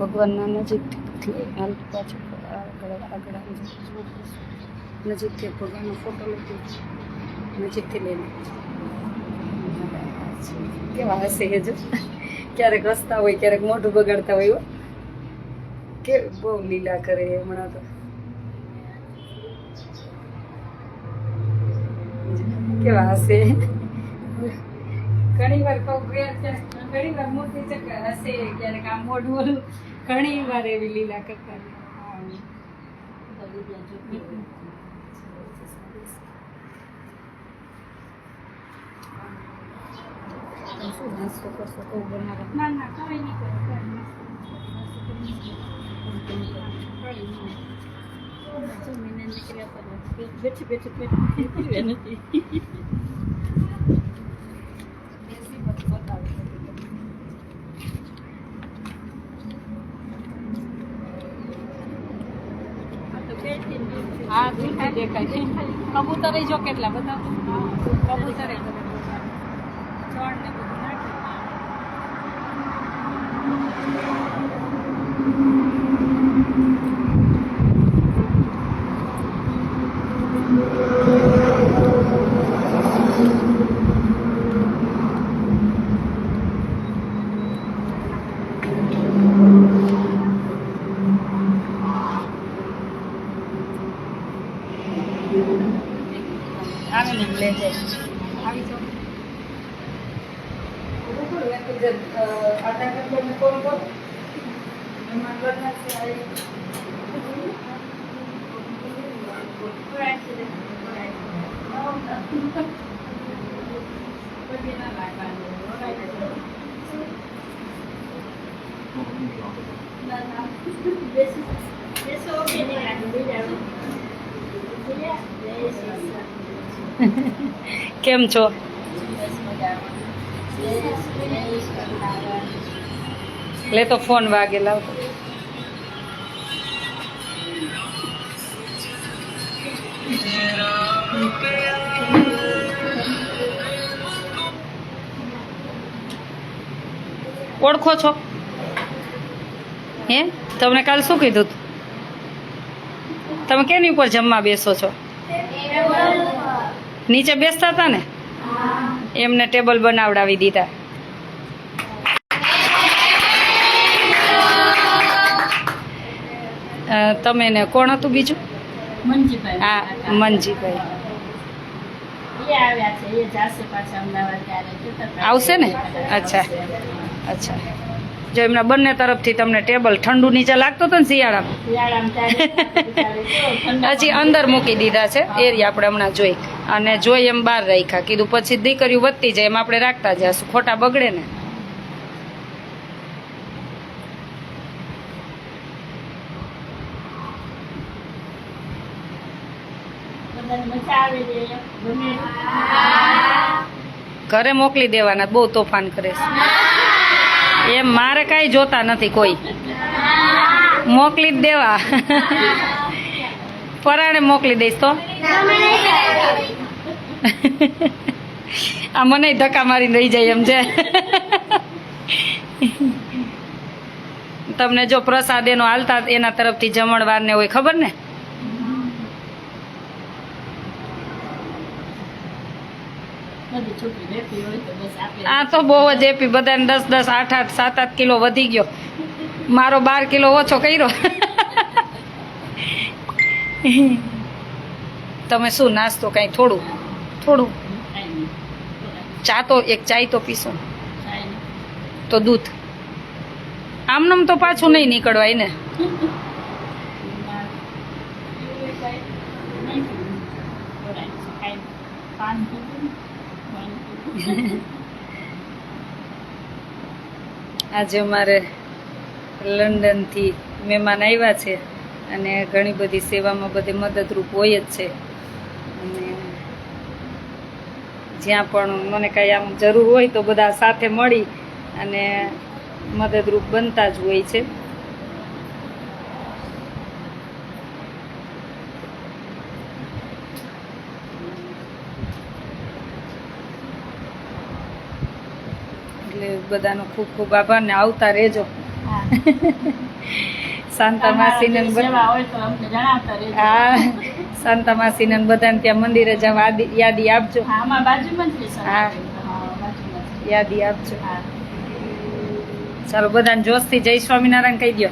ભગવાનના નજીકથી હાલ પાછું આગળ આગળ નજીકથી ભગવાનનો ફોટો લઈ નજીકથી લઈને. કેવા હશે એ જો? ક્યારેક હસતા હોય, ક્યારેક મોઢું બગાડતા હોય. કે બહુ લીલા કરે હમણાં તો. કેવા હશે? ઘણી વાર કહું ગયા અત્યારે ઘણી વાર મોટી ચક્કર હશે ક્યારેક આ મોઢું ઓલું ઘણી વાર એવી લીલા કરતા ના ના કઈ નહીં બેઠી બેઠી પેટ નથી બેસી બધું બતાવી આ તો બેઠી ને હા દૂરથી દેખાય કબૂતર જો કેટલા બધા? કબૂતર ચણ ને બધું નાખ્યું આવીને લે જાય આવી જાઓ. આધાર કાર્ડ તમે કોલ કરો એમાં લગ્ન છે આ પરાય છે રે, પરાય છે. પછી ના કેમ છો? લે તો ફોન વાગે લાવ ઓળખો છો? હે? તમને કાલ શું કીધું તમે કેની ઉપર જમવા બેસો છો? નીચે બેસતા હતા ને? એમને ટેબલ બનાવડાવી દીધા. તમે ને કોણ હતું બીજું? હા મનજીભાઈ. આવશે ને? અચ્છા. અચ્છા. જો એમના બંને તરફથી તમને ટેબલ ઠંડુ નીચે લાગતો હતો ને શિયાળામાં. હજી અંદર મૂકી દીધા છે. એરિયા આપણે હમણાં જોઈ. અને જોઈ એમ બહાર રાખ્યા. કીધું પછી દીકરીઓ વધતી જાય એમ આપણે રાખતા જઈશું ખોટા બગડે ને. ઘરે મોકલી દેવાના. બહુ તોફાન કરે છે. એમ મારે કાંઈ જોતા નથી કોઈ. મોકલી જ દેવા. પરાણે મોકલી દઈશ તો. આ મને ધક્કા મારીને રહી જાય એમ છે. તમને જો પ્રસાદ એનો હાલતા એના તરફથી જમણવાર ને હોય, ખબર ને બધી છોકરી બેઠી હોય તો બસ આપે આ તો બહુ જ એપી બધાને દસ દસ આઠ આઠ સાત આઠ કિલો વધી ગયો. મારો બાર કિલો ઓછો કર્યો. તમે શું નાસ્તો કાંઈ થોડું? થોડું. ચા તો એક ચાય તો પીશો. તો દૂધ. આમનામ તો પાછું નહીં નીકળવાય ને. પાન. આજે અમારે લંડનથી મહેમાન આવ્યા છે અને ઘણી બધી સેવામાં બધી મદદરૂપ હોય જ છે. અને જ્યાં પણ મને કાંઈ આમ જરૂર હોય તો બધા સાથે મળી અને મદદરૂપ બનતા જ હોય છે. એટલે બધાનો ખૂબ ખૂબ આભાર ને આવતા રહેજો હા. શાંતા માસીને. હા શાંતા માસીને ને બધાને ત્યાં મંદિરે જવા યાદી આપજો હા. યાદી આપજો. ચાલો બધાને જોશથી જય સ્વામિનારાયણ કહી દો